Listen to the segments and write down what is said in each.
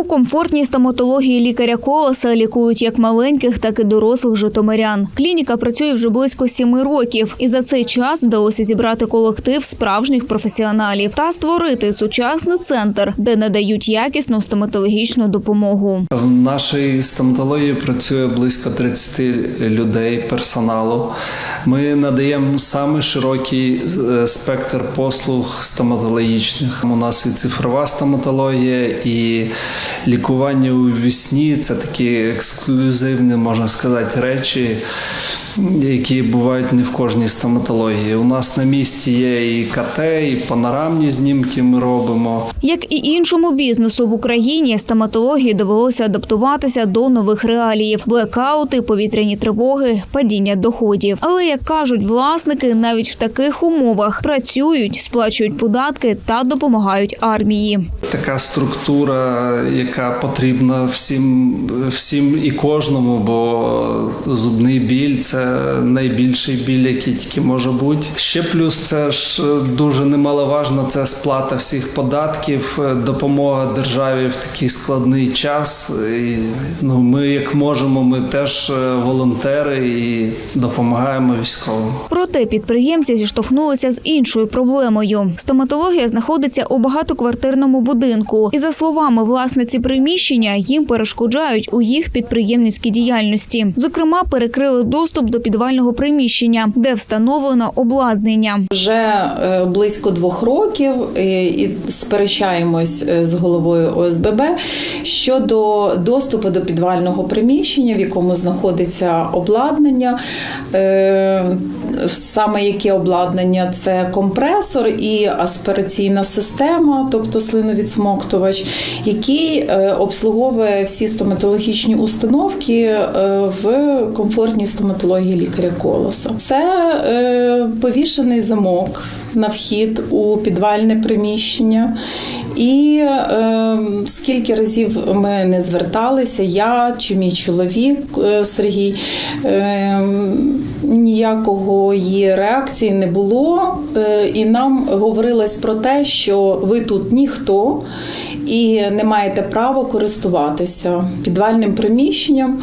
У комфортній стоматології лікаря колоса лікують як маленьких, так і дорослих житомирян. Клініка працює вже близько сіми років, і за цей час вдалося зібрати колектив справжніх професіоналів та створити сучасний центр, де надають якісну стоматологічну допомогу. В нашій стоматології працює близько 30 людей персоналу. Ми надаємо саме широкий е, спектр послуг стоматологічних. У нас і цифрова стоматологія, і лікування у вісні це такі ексклюзивні, можна сказати, речі. Які бувають не в кожній стоматології. У нас на місці є і КТ, і панорамні знімки ми робимо. Як і іншому бізнесу в Україні, стоматології довелося адаптуватися до нових реаліїв: блекаути, повітряні тривоги, падіння доходів. Але як кажуть власники, навіть в таких умовах працюють, сплачують податки та допомагають армії. така структура, яка потрібна всім, всім і кожному, бо зубний біль це найбільший біль, який тільки може бути. Ще плюс це ж дуже немаловажно. Це сплата всіх податків, допомога державі в такий складний час. І, ну, ми як можемо, ми теж волонтери і допомагаємо військовим. Проте підприємці зіштовхнулися з іншою проблемою. Стоматологія знаходиться у багатоквартирному будинку, і за словами власниці приміщення, їм перешкоджають у їх підприємницькій діяльності. Зокрема, перекрили доступ до підвального приміщення, де встановлено обладнання. Вже е, близько двох років е, і сперечаємось е, з головою ОСББ щодо доступу до підвального приміщення, в якому знаходиться обладнання. Саме яке обладнання це компресор і аспіраційна система, тобто слиновідсмоктувач, який обслуговує всі стоматологічні установки в комфортній стоматології лікаря колоса. Це е, повішений замок на вхід у підвальне приміщення. І е, скільки разів ми не зверталися, я чи мій чоловік е, Сергій, е, ніякого її реакції не було. Е, і нам говорилось про те, що ви тут ніхто і не маєте права користуватися підвальним приміщенням.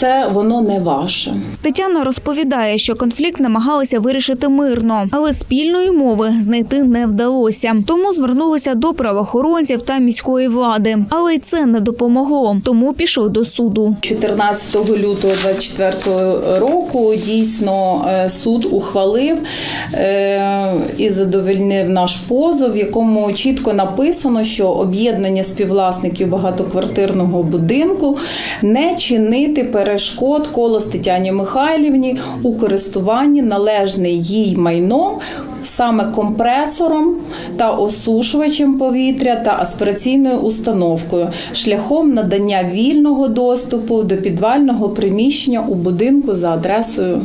Це воно не ваше. Тетяна розповідає, що конфлікт намагалися вирішити мирно, але спільної мови знайти не вдалося. Тому звернулися до правоохоронців та міської влади. Але й це не допомогло, тому пішли до суду. 14 лютого 24 року дійсно е, суд ухвалив е, і задовольнив наш позов, в якому чітко написано, що об'єднання співвласників багатоквартирного будинку не чинити перешкод колос Тетяні Михайлівні у користуванні належне їй майном. Саме компресором та осушувачем повітря та аспіраційною установкою шляхом надання вільного доступу до підвального приміщення у будинку за адресою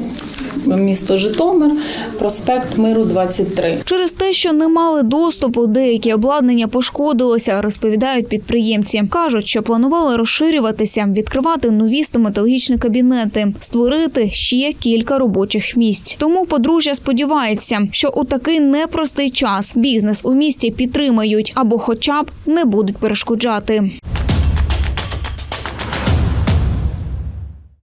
місто Житомир, проспект Миру 23. Через те, що не мали доступу, деякі обладнання пошкодилося, розповідають підприємці. кажуть, що планували розширюватися, відкривати нові стоматологічні кабінети, створити ще кілька робочих місць. Тому подружжя сподівається, що у такий непростий час бізнес у місті підтримають або, хоча б, не будуть перешкоджати.